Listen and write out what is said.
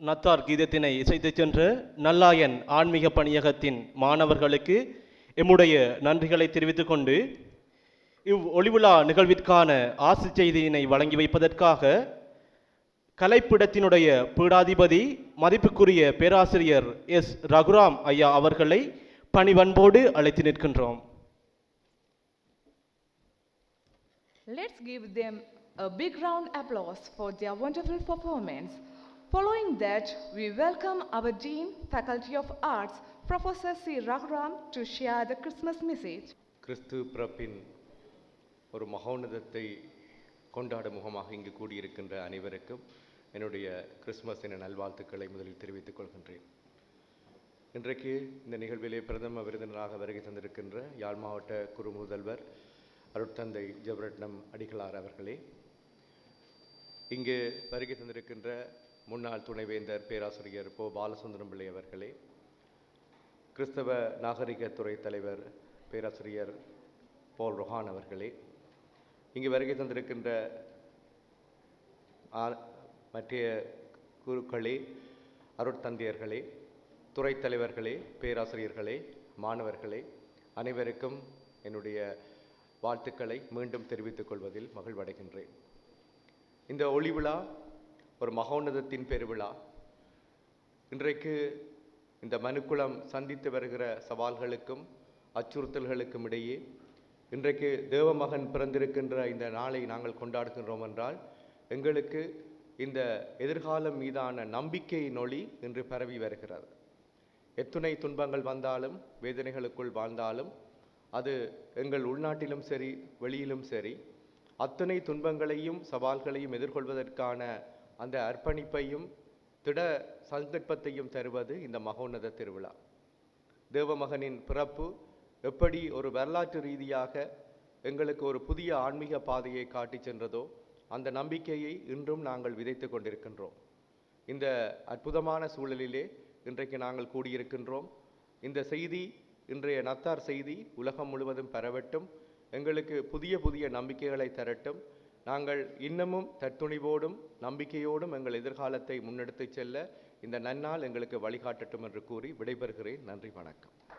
நத்தார் கீதத்தினை இசைத்துச் சென்ற நல்லாயன் ஆன்மீக பணியகத்தின் மாணவர்களுக்கு எம்முடைய நன்றிகளை தெரிவித்துக் கொண்டு இவ் ஒளிவிழா நிகழ்விற்கான ஆசி செய்தியினை வழங்கி வைப்பதற்காக கலைப்பிடத்தினுடைய பீடாதிபதி மதிப்புக்குரிய பேராசிரியர் எஸ் ரகுராம் ஐயா அவர்களை பணிவன்போடு அழைத்து நிற்கின்றோம் Let's give them a big round applause for their wonderful performance. Following that, we welcome our Dean, Faculty of Arts, Professor C. Raghuram, to share the Christmas message. கிறிஸ்து பிறப்பின் ஒரு மகோன்னதத்தை கொண்டாடும் முகமாக இங்கு கூடியிருக்கின்ற அனைவருக்கும் என்னுடைய கிறிஸ்துமஸ் என நல்வாழ்த்துக்களை முதலில் தெரிவித்துக் கொள்கின்றேன் இன்றைக்கு இந்த நிகழ்விலே பிரதம விருந்தினராக வருகை தந்திருக்கின்ற யாழ் மாவட்ட குரு முதல்வர் அருட்தந்தை ஜெபரட்னம் அடிகளார் அவர்களே இங்கு வருகை தந்திருக்கின்ற முன்னாள் துணைவேந்தர் பேராசிரியர் போ. பாலசுந்தரம் பிள்ளை அவர்களே கிறிஸ்தவ நாகரிகத்துறை தலைவர் பேராசிரியர் போல் ரொஹான் அவர்களே இங்கு வருகை தந்திருக்கின்ற ஆ- மற்றைய குருக்களே அருட்தந்தையர்களே துறை தலைவர்களே பேராசிரியர்களே மாணவர்களே அனைவருக்கும் என்னுடைய வாழ்த்துக்களை மீண்டும் தெரிவித்துக் கொள்வதில் மகிழ்வடைகின்றேன். இந்த ஒளி விழா ஒரு மகோன்னதத்தின் பெருவிழா. இன்றைக்கு இந்த மனுக்குளம் சந்தித்து வருகிற சவால்களுக்கும் அச்சுறுத்தல்களுக்கும் இடையே இன்றைக்கு தேவமகன் பிறந்திருக்கின்ற இந்த நாளை நாங்கள் கொண்டாடுகின்றோம் என்றால் எங்களுக்கு இந்த எதிர்காலம் மீதான நம்பிக்கையின் ஒளி இன்று பரவி வருகிறது. எத்துணை துன்பங்கள் வந்தாலும் வேதனைகளுக்குள் வாழ்ந்தாலும் அது எங்கள் உள்நாட்டிலும் சரி வெளியிலும் சரி அத்தனை துன்பங்களையும் சவால்களையும் எதிர்கொள்வதற்கான அந்த அர்ப்பணிப்பையும் திட சந்தர்ப்பத்தையும் தருவது இந்த மகோன்னத திருவிழா. தேவமகனின் பிறப்பு எப்படி ஒரு வரலாற்று ரீதியாக எங்களுக்கு ஒரு புதிய ஆன்மீக பாதையை காட்டிச் சென்றதோ அந்த நம்பிக்கையை இன்றும் நாங்கள் விதைத்து கொண்டிருக்கின்றோம். இந்த அற்புதமான சூழலிலே இன்றைக்கு நாங்கள் கூடியிருக்கின்றோம். இந்த செய்தி இன்றைய நத்தார் செய்தி உலகம் முழுவதும் பரவட்டும். எங்களுக்கு புதிய புதிய நம்பிக்கைகளை தரட்டும். நாங்கள் இன்னமும் தற்துணிவோடும் நம்பிக்கையோடும் எங்கள் எதிர்காலத்தை முன்னெடுத்துச் செல்ல இந்த நன்னாள் எங்களுக்கு வழிகாட்டட்டும் என்று கூறி விடைபெறுகிறேன். நன்றி வணக்கம்.